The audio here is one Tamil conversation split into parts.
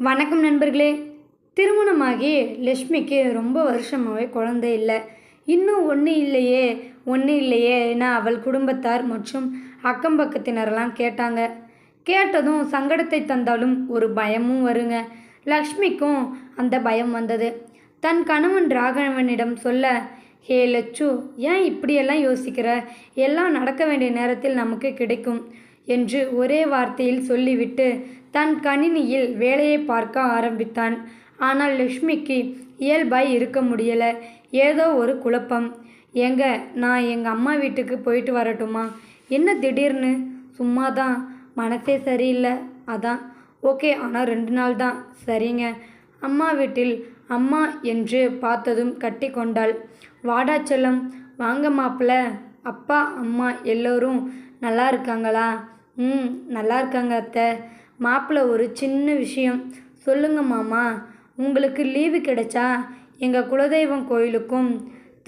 வணக்கம் நண்பர்களே. திருமணமாகி லக்ஷ்மிக்கு ரொம்ப வருஷமாகவே குழந்தை இல்லை. இன்னும் ஒன்று இல்லையே ஒன்று இல்லையே என அவள் குடும்பத்தார் மற்றும் அக்கம் பக்கத்தினரெல்லாம் கேட்டாங்க. கேட்டதும் சங்கடத்தை தந்தாலும் ஒரு பயமும் வருங்க. லக்ஷ்மிக்கும் அந்த பயம் வந்தது. தன் கணவன் ராகவனிடம் சொல்ல ஹே லட்சு ஏன் இப்படியெல்லாம் யோசிக்கிற? எல்லாம் நடக்க வேண்டிய நேரத்தில் நமக்கு கிடைக்கும் என்று ஒரே வார்த்தையில் சொல்லிவிட்டு தன் கணினியில் வேலையை பார்க்க ஆரம்பித்தான். ஆனால் லக்ஷ்மிக்கு இயல்பாய் இருக்க முடியலை. ஏதோ ஒரு குழப்பம். ஏங்க நான் எங்கள் அம்மா வீட்டுக்கு போயிட்டு வரட்டுமா? என்ன திடீர்னு? சும்மா தான் மனசே சரியில்லை. அதான். ஓகே ஆனால் ரெண்டு நாள் தான். சரிங்க. அம்மா வீட்டில் அம்மா என்று பார்த்ததும் கட்டி கொண்டாள். வாடா செல்லம். வாங்க மாப்பிள்ள. அப்பா அம்மா எல்லோரும் நல்லா இருக்காங்களா? ம் நல்லா இருக்காங்க அத்தை. மாப்பிள்ளை ஒரு சின்ன விஷயம். சொல்லுங்க மாமா உங்களுக்கு லீவு கிடைச்சா எங்கள் குலதெய்வம் கோயிலுக்கும்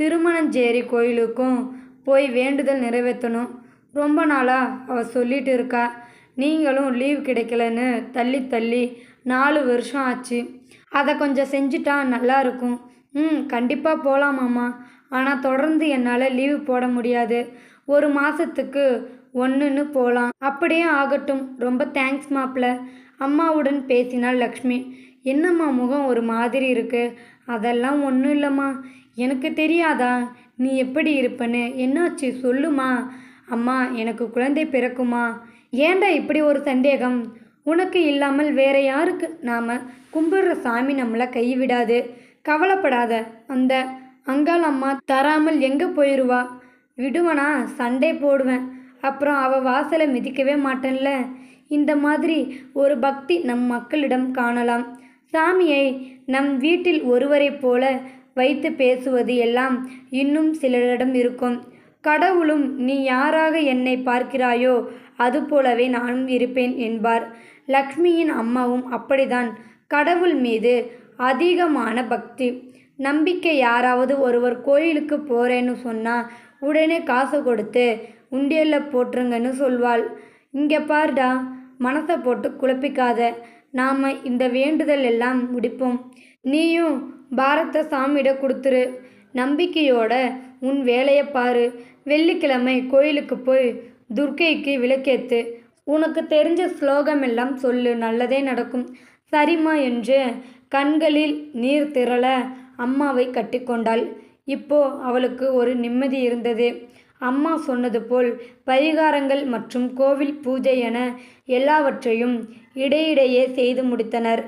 திருமணஞ்சேரி கோயிலுக்கும் போய் வேண்டுதல் நிறைவேற்றணும். ரொம்ப நாளாக அவள் சொல்லிட்டு இருக்கா. நீங்களும் லீவ் கிடைக்கலன்னு தள்ளி தள்ளி நாலு வருஷம் ஆச்சு. அதை கொஞ்சம் செஞ்சுட்டா நல்லாயிருக்கும் ம் கண்டிப்பாக போகலாமாம்மா ஆனால் தொடர்ந்து என்னால் லீவு போட முடியாது. ஒரு மாதத்துக்கு ஒன்றுன்னு போகலாம் அப்படியே ஆகட்டும். ரொம்ப தேங்க்ஸ் மாப்பிள்ள அம்மாவுடன் பேசினாள் லக்ஷ்மி. என்னம்மா முகம் ஒரு மாதிரி இருக்கு? அதெல்லாம் ஒன்றும் இல்லைம்மா. எனக்கு தெரியாதா? நீ எப்படி இருப்பன்னு? என்னாச்சு? சொல்லுமா. அம்மா எனக்கு குழந்தை பிறக்குமா? ஏண்டா இப்படி ஒரு சந்தேகம்? உனக்கு இல்லாமல் வேற யாருக்கு? நாம் கும்பிடுற சாமி நம்மளை கைவிடாது. கவலைப்படாத. அந்த அங்காள் அம்மா தராமல் எங்கே போயிடுவா விடுவனா? சண்டை போடுவேன். அப்புறம் அவள் வாசலை மிதிக்கவே மாட்டேன்ல. இந்த மாதிரி ஒரு பக்தி நம் மக்களிடம் காணலாம். சாமியை நம் வீட்டில் ஒருவரைப் போல வைத்து பேசுவது எல்லாம் இன்னும் சிலரிடம் இருக்கும். கடவுளும் நீ யாராக என்னை பார்க்கிறாயோ அதுபோலவே நானும் இருப்பேன் என்பார். லக்ஷ்மியின் அம்மாவும் அப்படிதான் கடவுள் மீது அதிகமான பக்தி. நம்பிக்கை யாராவது ஒருவர் கோயிலுக்கு போகிறேன்னு சொன்னால் உடனே காசு கொடுத்து உண்டியலில் போட்டுருங்கன்னு சொல்வாள். இங்கே பாருடா மனசை போட்டு குழப்பிக்காத. நாம் இந்த வேண்டுதல் எல்லாம் முடிப்போம். நீயும் பாரத்தை சாமியிட கொடுத்துரு. நம்பிக்கையோட உன் வேலையை பாரு. வெள்ளிக்கிழமை கோயிலுக்கு போய் துர்க்கைக்கு விளக்கேத்து. உனக்கு தெரிஞ்ச ஸ்லோகம் எல்லாம் சொல்லு. நல்லதே நடக்கும். சரிம்மா என்று கண்களில் நீர் திரள அம்மாவை கட்டிக்கொண்டாள். இப்போ அவளுக்கு ஒரு நிம்மதி இருந்தது. அம்மா சொன்னது போல் பரிகாரங்கள் மற்றும் கோவில் பூஜை என எல்லாவற்றையும் இடையிடையே செய்து முடித்தனர்.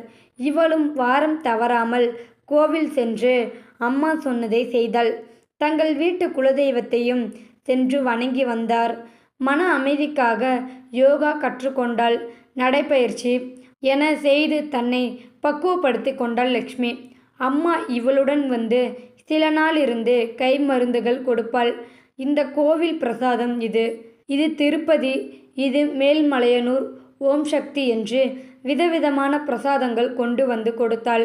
இவளும் வாரம் தவறாமல் கோவில் சென்று அம்மா சொன்னதை செய்தாள். தங்கள் வீட்டு குலதெய்வத்தையும் சென்று வணங்கி வந்தார். மன அமைதிக்காக யோகா கற்றுக்கொண்டாள் நடைப்பயிற்சி என செய்து தன்னை பக்குவப்படுத்தி கொண்டாள் லக்ஷ்மி. அம்மா இவளுடன் வந்து சில நாள் இருந்து கை மருந்துகள் கொடுப்பாள். இந்த கோவில் பிரசாதம் இது. இது திருப்பதி இது மேல்மலையனூர் ஓம் சக்தி என்று விதவிதமான பிரசாதங்கள் கொண்டு வந்து கொடுத்தாள்.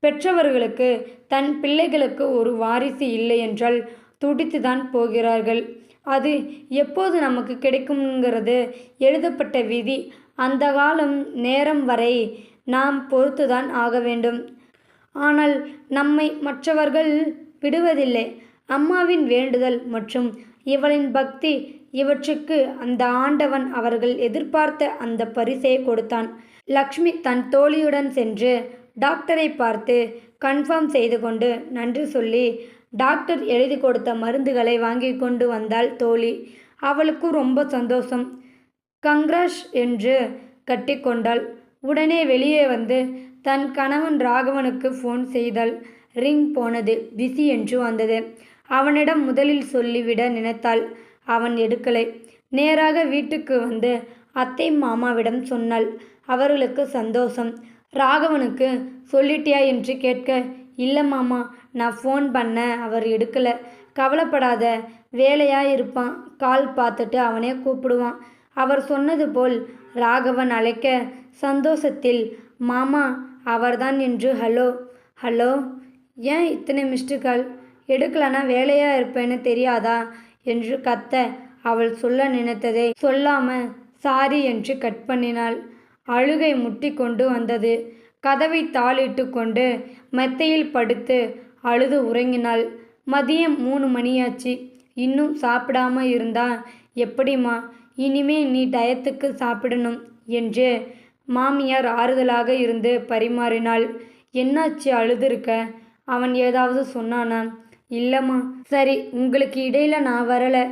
பெற்றவர்களுக்கு தன் பிள்ளைகளுக்கு ஒரு வாரிசு இல்லை என்றால் துடித்துதான் போகிறார்கள். அது எப்போது நமக்கு கிடைக்கும்ங்கிறது எழுதப்பட்ட விதி. அந்த காலம் நேரம் வரை நாம் பொறுத்துதான் ஆக வேண்டும். ஆனால் நம்மை மற்றவர்கள் விடுவதில்லை. அம்மாவின் வேண்டுதல் மற்றும் இவளின் பக்தி இவற்றுக்கு அந்த ஆண்டவன் அவர்கள் எதிர்பார்த்த அந்த பரிசை கொடுத்தான். லக்ஷ்மி தன் தோழியுடன் சென்று டாக்டரை பார்த்து கன்ஃபார்ம் செய்து கொண்டு நன்றி சொல்லி டாக்டர் எழுதி கொடுத்த மருந்துகளை வாங்கி கொண்டு வந்தாள் தோழி. அவளுக்கு ரொம்ப சந்தோஷம். கங்க்ராஷ் என்று கட்டிக்கொண்டாள் உடனே வெளியே வந்து தன் கணவன் ராகவனுக்கு ஃபோன் செய்தாள். ரிங் போனது. பிஸி என்று வந்தது. அவனிடம் முதலில் சொல்லிவிட நினைத்தாள். அவன் எடுக்கலை. நேராக வீட்டுக்கு வந்து அத்தை மாமாவிடம் சொன்னாள். அவர்களுக்கு சந்தோஷம். ராகவனுக்கு சொல்லிட்டியா என்று கேட்க இல்லை மாமா நான் ஃபோன் பண்ண அவர் எடுக்கலை. கவலைப்படாத வேலையாக இருப்பான். கால் பார்த்துட்டு அவனே கூப்பிடுவான். அவர் சொன்னது போல் ராகவன் அழைக்க சந்தோஷத்தில் மாமா அவர்தான் என்று ஹலோ ஹலோ ஏன் இத்தனை மிஸ்டு கால்? எடுக்கலனா வேலையாக இருப்பேன்னு தெரியாதா? என்று கத்த அவள் சொல்ல நினைத்ததை சொல்லாம சாரி என்று கட் பண்ணினாள். அழுகை முட்டி கொண்டு வந்தது. கதவை தாளிட்டு கொண்டு மெத்தையில் படுத்து அழுது உறங்கினாள். மதியம் மூணு மணியாச்சு. இன்னும் சாப்பிடாம இருந்தா எப்படிம்மா? இனிமே நீ டயத்துக்கு சாப்பிடணும் என்று மாமியார் ஆறுதலாக இருந்து பரிமாறினாள். என்னாச்சு அழுதுருக்க? அவன் ஏதாவது சொன்னானா? இல்லைம்மா. சரி உங்களுக்கு இடையில நான் வரலை.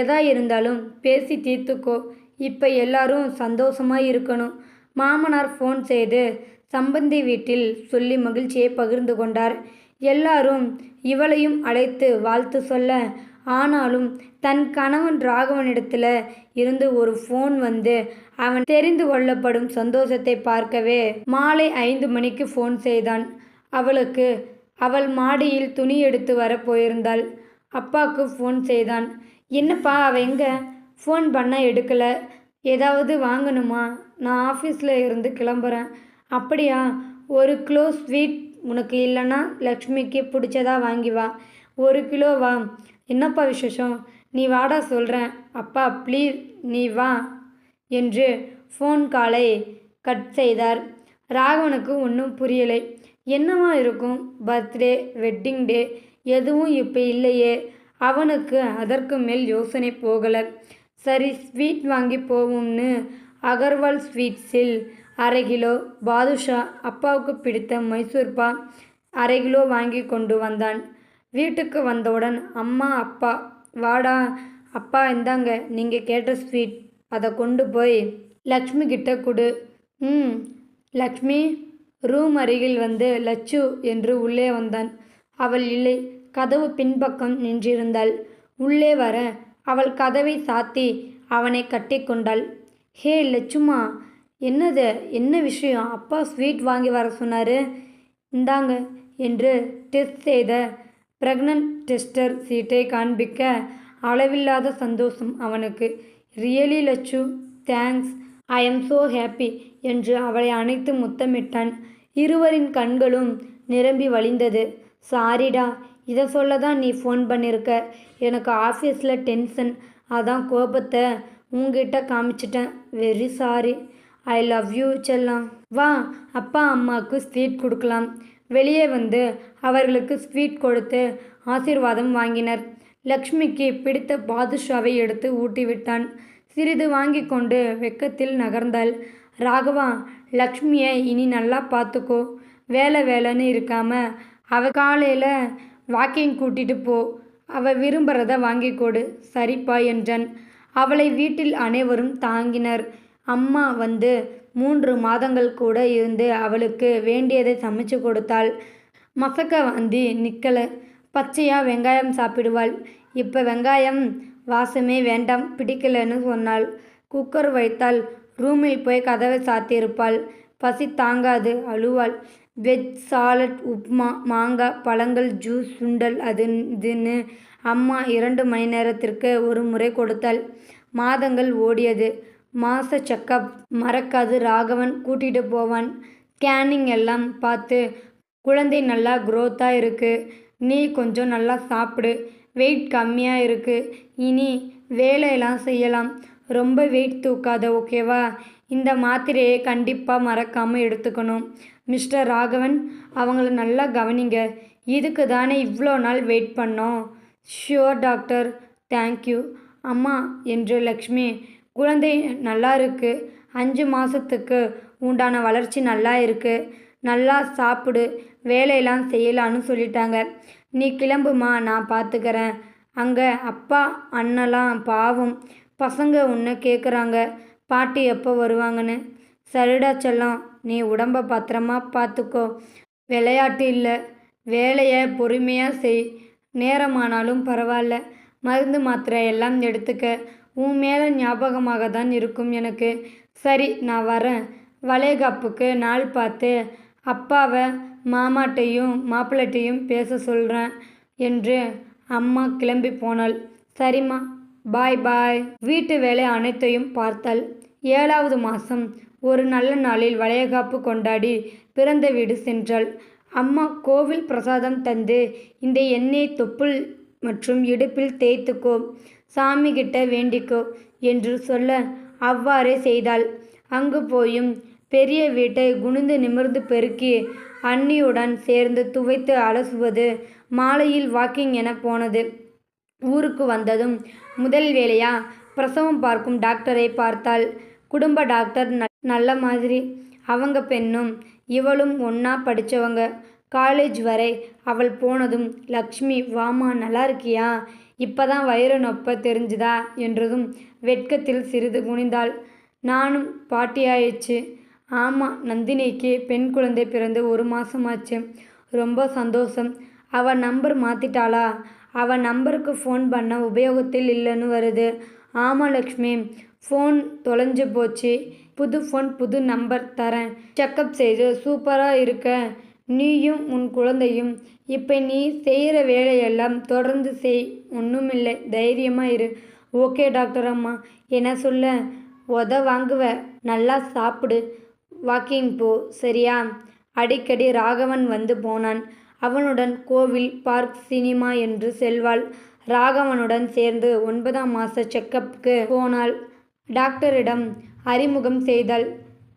எதா இருந்தாலும் பேசி தீர்த்துக்கோ. இப்போ எல்லாரும் சந்தோஷமாக இருக்கணும். மாமனார் ஃபோன் செய்து சம்பந்தி வீட்டில் சொல்லி மகிழ்ச்சியை பகிர்ந்து கொண்டார். எல்லாரும் இவளையும் அழைத்து வாழ்த்து சொல்ல ஆனாலும் தன் கணவன் ராகவனிடத்தில் இருந்து ஒரு ஃபோன் வந்து அவன் தெரிந்து கொள்ளப்படும் சந்தோஷத்தை பார்க்கவே மாலை ஐந்து மணிக்கு ஃபோன் செய்தான். அவளுக்கு அவள் மாடியில் துணி எடுத்து வர போயிருந்தாள். அப்பாவுக்கு ஃபோன் செய்தான். என்னப்பா அவ எங்க? ஃபோன் பண்ண எடுக்கலை. ஏதாவது வாங்கணுமா? நான் ஆஃபீஸில் இருந்து கிளம்புறேன். அப்படியா? ஒரு கிலோ ஸ்வீட் உனக்கு இல்லைன்னா லக்ஷ்மிக்கு பிடிச்சதா வாங்கி வா. ஒரு கிலோ வா. என்னப்பா விசேஷம்? நீ வாடா சொல்கிறேன் அப்பா ப்ளீஸ் நீ வா என்று ஃபோன் காலை கட் செய்தார். ராகவனுக்கு ஒன்றும் புரியலை. என்னவா இருக்கும்? பர்த்டே வெட்டிங் டே எதுவும் இப்போ இல்லையே. அவனுக்கு அதற்கு மேல் யோசனை போகலை. சரி ஸ்வீட் வாங்கி போவோம்னு அகர்வால் ஸ்வீட்ஸில் அரை கிலோ பாதுஷா அப்பாவுக்கு பிடித்த மைசூர்பா அரை கிலோ வாங்கி கொண்டு வந்தான். வீட்டுக்கு வந்தவுடன் அம்மா அப்பா வாடா. அப்பா இந்தாங்க. நீங்கள் கேட்ட ஸ்வீட் அதை கொண்டு போய் லக்ஷ்மி கிட்ட கொடு. ம் லக்ஷ்மி. ரூம் அருகில் வந்து லச்சு என்று உள்ளே வந்தான். அவள் இல்லை கதவு பின்பக்கம் நின்றிருந்தாள். உள்ளே வர அவள் கதவை சாத்தி அவனை கட்டிக்கொண்டாள் ஹே லட்சுமா என்னது? என்ன விஷயம்? அப்பா ஸ்வீட் வாங்கி வர சொன்னார். இந்தாங்க என்று டெஸ்ட் செய்த ப்ரெக்னன்ட் டெஸ்டர் சீட்டை காண்பிக்க அளவில்லாத சந்தோஷம் அவனுக்கு. Really Lakshu thanks. I am so happy என்று அவளை அணைத்து முத்தமிட்டான். இருவரின் கண்களும் நிரம்பி வழிந்தது. சாரிடா இதை சொல்ல தான் நீ ஃபோன் பண்ணியிருக்க எனக்கு ஆஃபீஸில் டென்ஷன் அதான் கோபத்தை உங்ககிட்ட காமிச்சிட்டேன். Very sorry I love you செல்லாம் வா அப்பா அம்மாவுக்கு ஸ்வீட் கொடுக்கலாம். வெளியே வந்து அவர்களுக்கு ஸ்வீட் கொடுத்து ஆசீர்வாதம் வாங்கினர். லக்ஷ்மிக்கு பிடித்த பாதுஷாவை எடுத்து ஊட்டிவிட்டான். சிறிது வாங்கி கொண்டு வெக்கத்தில் நகர்ந்தாள். ராகவா லக்ஷ்மியை இனி நல்லா பார்த்துக்கோ. வேலை வேலைன்னு இருக்காம அவ காலையில் வாக்கிங் கூட்டிட்டு போ. அவ விரும்புகிறத வாங்கி கொடு. சரிப்பா என்றான். அவளை வீட்டில் அனைவரும் தாங்கினர். அம்மா வந்து மூன்று மாதங்கள் கூட இருந்து அவளுக்கு வேண்டியதை சமைச்சு கொடுத்தாள். மசக்க வாந்தி நிற்கலை பச்சையாக வெங்காயம் சாப்பிடுவாள். இப்போ வெங்காயம் வாசமே வேண்டாம் பிடிக்கலன்னு சொன்னாள். குக்கர் வைத்தால் ரூமில் போய் கதவை சாத்தியிருப்பாள். பசி தாங்காது அழுவாள். வெஜ் சாலட் உப்மா மாங்காய் பழங்கள் ஜூஸ் சுண்டல் அது இதுன்னு அம்மா இரண்டு மணி நேரத்திற்கு ஒரு முறை கொடுத்தாள். மாதங்கள் ஓடியது. மாச செக்கப் மறக்காது ராகவன் கூட்டிகிட்டு போவான். ஸ்கேனிங் எல்லாம் பார்த்து குழந்தை நல்லா க்ரோத்தாக இருக்குது நீ கொஞ்சம் நல்லா சாப்பிடு. வெயிட் கம்மியாக இருக்குது இனி வேலையெல்லாம் செய்யலாம். ரொம்ப வெயிட் தூக்காத ஓகேவா இந்த மாத்திரையை கண்டிப்பாக மறக்காமல் எடுத்துக்கணும். மிஸ்டர் ராகவன் அவங்கள நல்லா கவனிங்க. இதுக்கு தானே இவ்வளோ நாள் வெயிட் பண்ணோம். ஷியோர் டாக்டர் தேங்க்யூ அம்மா என்று லக்ஷ்மி குழந்தை நல்லா இருக்குது அஞ்சு மாதத்துக்கு உண்டான வளர்ச்சி நல்லா இருக்குது நல்லா சாப்பிடு வேலையெல்லாம் செய்யலான்னு சொல்லிட்டாங்க. நீ கிளம்புமா நான் பார்த்துக்கிறேன் அங்கே அப்பா அண்ணெல்லாம் பாவம். பசங்க உன்னை கேட்குறாங்க பாட்டி எப்போ வருவாங்கன்னு? சரிடா செல்லம் நீ உடம்ப பத்திரமா பார்த்துக்கோ விளையாட்டு இல்லை. வேலையை பொறுமையாக செய். நேரமானாலும் பரவாயில்ல. மருந்து மாத்திரை எல்லாம் எடுத்துக்க. உன் மேலே ஞாபகமாக தான் இருக்கும் எனக்கு. சரி நான் வரேன். வளைகாப்புக்கு நாள் பார்த்து அப்பாவை மாமாட்டையும் மாப்பிள்ளட்டையும் பேச சொல்கிறேன் என்று அம்மா கிளம்பி போனாள். சரிம்மா பாய் பாய். வீட்டு வேலை அனைத்தையும் பார்த்தாள். ஏழாவது மாதம் ஒரு நல்ல நாளில் வளையகாப்பு கொண்டாடி பிறந்த வீடு சென்றாள். அம்மா கோவில் பிரசாதம் தந்து இந்த எண்ணெய் தொப்புள் மற்றும் இடுப்பில் தேய்த்துக்கோ சாமி கிட்ட வேண்டிக்கோ என்று சொல்ல அவ்வாறே செய்தாள். அங்கு போயும் பெரிய வீட்டை குனிந்து நிமிர்ந்து பெருக்கி அன்னியுடன் சேர்ந்து துவைத்து அலசுவது மாலையில் வாக்கிங் என போனது. ஊருக்கு வந்ததும் முதல் வேலையா பிரசவம் பார்க்கும் டாக்டரை பார்த்தாள் குடும்ப டாக்டர் ந- நல்ல மாதிரி. அவங்க பெண்ணும் இவளும் ஒன்றா படிச்சவங்க. காலேஜ் வரை அவள் போனதும் லக்ஷ்மி வாமா நல்லா இருக்கியா? இப்பதான் வயிறு நொப்ப தெரிஞ்சுதா? என்றதும் வெட்கத்தில் சிறிது குனிந்தாள். நானும் பாட்டியாயிடுச்சு. ஆமாம் நந்தினிக்கு பெண் குழந்தை பிறந்து ஒரு மாதமாச்சு ரொம்ப சந்தோஷம். அவள் நம்பர் மாற்றிட்டாளா அவள் நம்பருக்கு ஃபோன் பண்ண உபயோகத்தில் இல்லைன்னு வருது. ஆமாம் லக்ஷ்மி. ஃபோன் தொலைஞ்சு போச்சு. புது ஃபோன் புது நம்பர் தரேன். செக்கப் செய்து சூப்பராக இருக்க. நீயும் உன் குழந்தையும். இப்போ நீ செய்கிற வேலையெல்லாம் தொடர்ந்து செய். ஒன்றுமில்லை தைரியமாக இரு. ஓகே டாக்டர் அம்மா. என்ன சொல்ல? உத வாங்குவ. நல்லா சாப்பிடு. வாக்கிங் போ சரியா? அடிக்கடி ராகவன் வந்து போனான். அவனுடன் கோவில் பார்க் சினிமா என்று செல்வாள். ராகவனுடன் சேர்ந்து ஒன்பதாம் மாத செக்கப்புக்கு போனாள். டாக்டரிடம் அறிமுகம் செய்தாள்.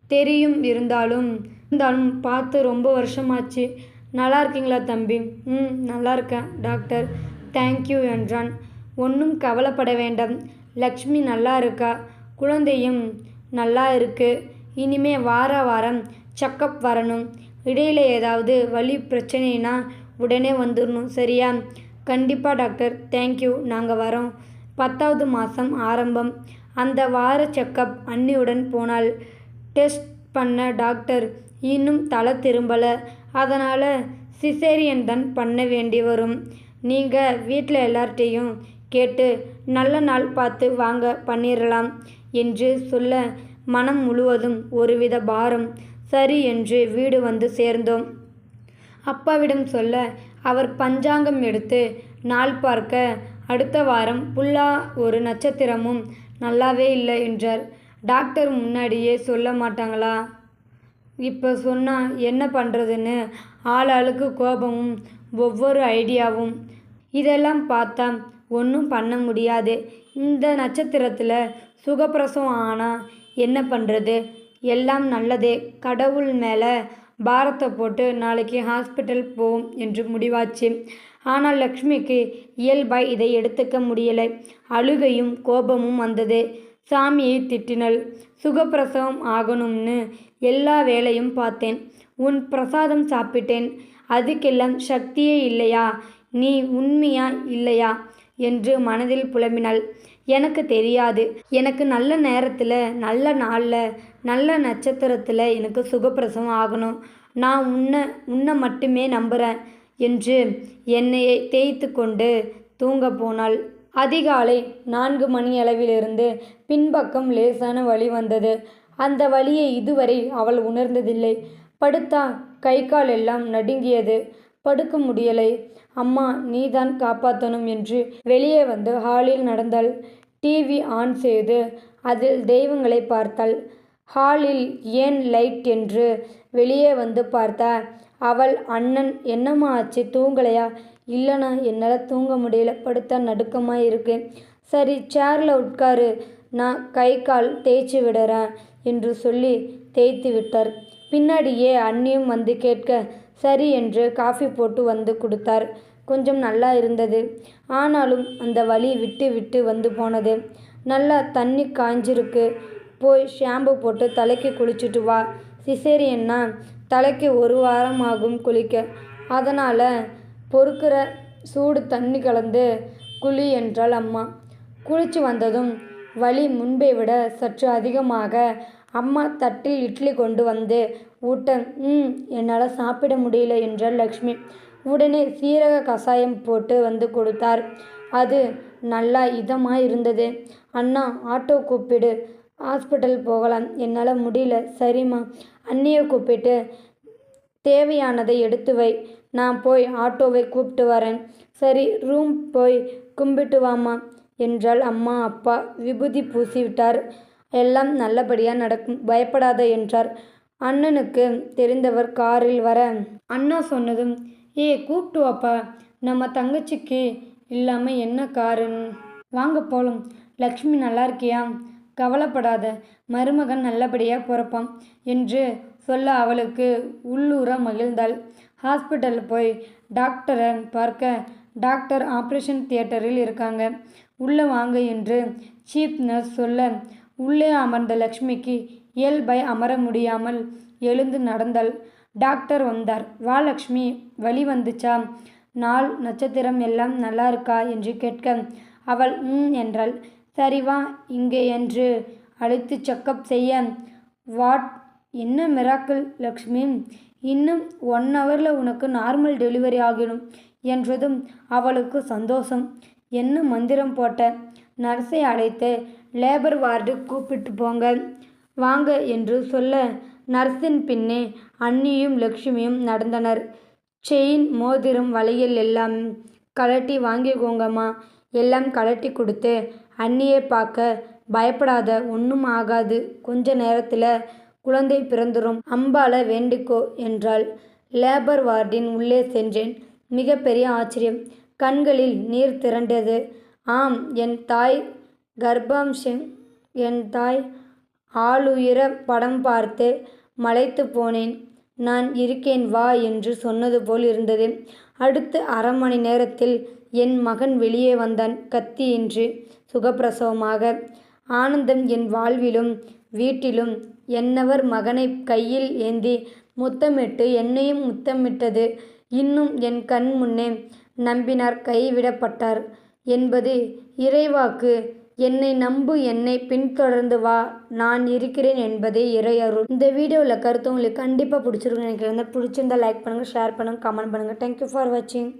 தெரியும் இருந்தாலும் இருந்தாலும் பார்த்து ரொம்ப வருஷமாச்சு. நல்லா இருக்கீங்களா தம்பி? ம் நல்லா இருக்கேன் டாக்டர். தேங்க்யூ என்றான். ஒன்றும் கவலைப்பட வேண்டாம். லக்ஷ்மி நல்லா இருக்கா? குழந்தையும் நல்லா இருக்குது இனிமே வார வாரம் செக்கப் வரணும். இடையில் ஏதாவது வலி பிரச்சனைனா உடனே வந்துடணும் சரியா? கண்டிப்பாக டாக்டர். தேங்க்யூ நாங்கள் வரோம். பத்தாவது மாதம் ஆரம்பம். அந்த வார செக்கப் அன்னியுடன் போனால் டெஸ்ட் பண்ண டாக்டர் இன்னும் தலை திரும்பலை. அதனால் சிசேரியன் தான் பண்ண வேண்டி வரும். நீங்கள் வீட்டில் எல்லார்ட்டையும் கேட்டு நல்ல நாள் பார்த்து வாங்க பண்ணிடலாம் என்று சொல்ல மனம் முழுவதும் ஒருவித பாரம் சரி என்று வீடு வந்து சேர்ந்தோம். அப்பாவிடம் சொல்ல அவர் பஞ்சாங்கம் எடுத்து நாள் பார்க்க அடுத்த வாரம் புல்லா ஒரு நட்சத்திரமும் நல்லாவே இல்லை என்றார். டாக்டர் முன்னாடியே சொல்ல மாட்டாங்களா? இப்போ சொன்னால் என்ன பண்ணுறதுன்னு ஆளாளுக்கு கோபமும் ஒவ்வொரு ஐடியாவும். இதெல்லாம் பார்த்தா ஒன்றும் பண்ண முடியாது. இந்த நட்சத்திரத்தில் சுகப்பிரசவம் ஆனால் என்ன பண்ணுறது எல்லாம் நல்லதே. கடவுள் மேலே பாரத்தை போட்டு நாளைக்கு ஹாஸ்பிட்டல் போவோம் என்று முடிவாச்சு. ஆனால் லக்ஷ்மிக்கு இயல்பாய் இதை எடுத்துக்க முடியலை. அழுகையும் கோபமும் வந்தது. சாமியை திட்டினள். சுகப்பிரசவம் ஆகணும்னு எல்லா வேலையும் பார்த்தேன். உன் பிரசாதம் சாப்பிட்டேன். அதுக்கெல்லாம் சக்தியே இல்லையா? நீ உண்மையா இல்லையா? என்று மனதில் புலம்பினாள். எனக்கு தெரியாது. எனக்கு நல்ல நேரத்தில் நல்ல நாளில் நல்ல நட்சத்திரத்தில் எனக்கு சுகப்பிரசவம் ஆகணும். நான் உன்னை உன்னை மட்டுமே நம்புகிறேன் என்று என்னையை தேய்த்து கொண்டு தூங்க போனாள். அதிகாலை நான்கு மணியளவிலிருந்து பின்பக்கம் லேசான வழி வந்தது. அந்த வழியை இதுவரை அவள் உணர்ந்ததில்லை. படுத்தா கை கால் எல்லாம் நடுங்கியது. படுக்க முடியலை. அம்மா நீதான் காப்பாற்றணும் என்று வெளியே வந்து ஹாலில் நடந்தாள். டிவி ஆன் செய்து அதில் தெய்வங்களை பார்த்தாள். ஹாலில் ஏன் லைட் என்று வெளியே வந்து பார்த்தா அவள் அண்ணன் என்னம்மா ஆச்சு? தூங்கலையா? இல்லைண்ணா என்னால் தூங்க முடியல. படுத்தா நடுக்கமாக இருக்கு. சரி சேரில் உட்காரு. நான் கை கால் தேய்ச்சி விடுறேன் என்று சொல்லி தேய்த்து விட்டார். பின்னாடியே அண்ணியும் வந்து கேட்க சரி என்று காஃபி போட்டு வந்து கொடுத்தார். கொஞ்சம் நல்லா இருந்தது. ஆனாலும் அந்த வலி விட்டு விட்டு வந்து போனது. நல்லா தண்ணி காய்ஞ்சிருக்கு போய் ஷாம்பு போட்டு தலைக்கு குளிச்சுட்டு வா. சிசேரியன்னா தலைக்கு ஒரு வாரம் ஆகும் குளிக்க. அதனால் பொறுக்கிற சூடு தண்ணி கலந்து குளி என்றாள் அம்மா. குளிச்சு வந்ததும் வலி முன்பை விட சற்று அதிகமாக அம்மா தட்டில் இட்லி கொண்டு வந்து ஊட்ட ம் என்னால் சாப்பிட முடியல என்றாள் லக்ஷ்மி. உடனே சீரக கஷாயம் போட்டு வந்து கொடுத்தார். அது நல்லா இதமாக இருந்தது அண்ணா ஆட்டோ கூப்பிடு. ஹாஸ்பிட்டல் போகலாம். என்னால் முடியல. சரிம்மா. அண்ணியை கூப்பிட்டு தேவையானதை எடுத்து வை. நான் போய் ஆட்டோவை கூப்பிட்டு வரேன். சரி ரூம் போய் கும்பிட்டு வாமா என்றால் அம்மா அப்பா. விபூதி பூசிவிட்டார். எல்லாம் நல்லபடியாக நடக்கும். பயப்படாத என்றார். அண்ணனுக்கு தெரிந்தவர் காரில் வர அண்ணா சொன்னதும் ஏ கூப்பிட்டு வாப்பா. நம்ம தங்கச்சிக்கு இல்லாமல் என்ன காருன்னு வாங்க போலும். லக்ஷ்மி நல்லா இருக்கியா? கவலைப்படாத. மருமகன் நல்லபடியாக பிறப்பான் என்று சொல்ல அவளுக்கு உள்ளூர மகிழ்ந்தாள். ஹாஸ்பிட்டல் போய் டாக்டரை பார்க்க டாக்டர் ஆப்ரேஷன் தியேட்டரில் இருக்காங்க. உள்ளே வாங்க என்று சீப் நர்ஸ் சொல்ல உள்ளே அமர்ந்த லக்ஷ்மிக்கு இயல்பை அமர முடியாமல் எழுந்து நடந்தாள். டாக்டர் வந்தார். வா லக்ஷ்மி வழி வந்துச்சா? நாள் நட்சத்திரம் எல்லாம் நல்லா இருக்கா? என்று கேட்க அவள் ம் என்றாள். சரி வா இங்கே என்று அழைத்து செக்கப் செய்ய வாட் என்ன மிராக்கிள் லக்ஷ்மி? இன்னும் ஒன் ஹவரில் உனக்கு நார்மல் டெலிவரி ஆகிடும் என்றதும் அவளுக்கு சந்தோஷம். என்ன மந்திரம் போட்ட? நர்ஸை அழைத்து லேபர் வார்டு கூப்பிட்டு போங்க. வாங்க என்று சொல்ல நர்ஸின் பின்னே அண்ணியும் லக்ஷ்மியும் நடந்தனர். செயின் மோதிரம் வளையல் எல்லாம் கழட்டி வாங்கிக்கோங்கம்மா எல்லாம் கழட்டி கொடுத்து அண்ணியை பார்க்க பயப்படாத ஒன்றும் ஆகாது. கொஞ்ச நேரத்தில் குழந்தை பிறந்துரும். அம்பால வேண்டிக்கோ என்றாள். லேபர் வார்டின் உள்ளே சென்றேன். மிகப்பெரிய ஆச்சரியம். கண்களில் நீர் திரண்டது. ஆம் என் தாய் கர்ப்பாம்சம் என் தாய் ஆளுயர படம் பார்த்து மலைத்து போனேன். நான் இருக்கேன் வா என்று சொன்னது போல் இருந்தது. அடுத்து அரை மணி நேரத்தில் என் மகன் வெளியே வந்தான் கத்தியின்றி சுகப்பிரசவமாக. ஆனந்தம் என் வாழ்விலும் வீட்டிலும் என்னவர் மகனை கையில் ஏந்தி முத்தமிட்டு என்னையும் முத்தமிட்டது. இன்னும் என் கண் முன்னே நம்பினார் கைவிடப்பட்டார் என்பது இறைவாக்கு. என்னை நம்பு என்னை பின்தொடர்ந்து வா. நான் இருக்கிறேன் என்பதே இறை அருள். இந்த வீடியோவில் கருத்து உங்களுக்கு கண்டிப்பாக பிடிச்சிருக்குன்னு நினைக்கிறேன். பிடிச்சிருந்தா லைக் பண்ணுங்கள் ஷேர் பண்ணுங்கள் கமெண்ட் பண்ணுங்கள் தேங்க்யூ ஃபார் வாட்சிங்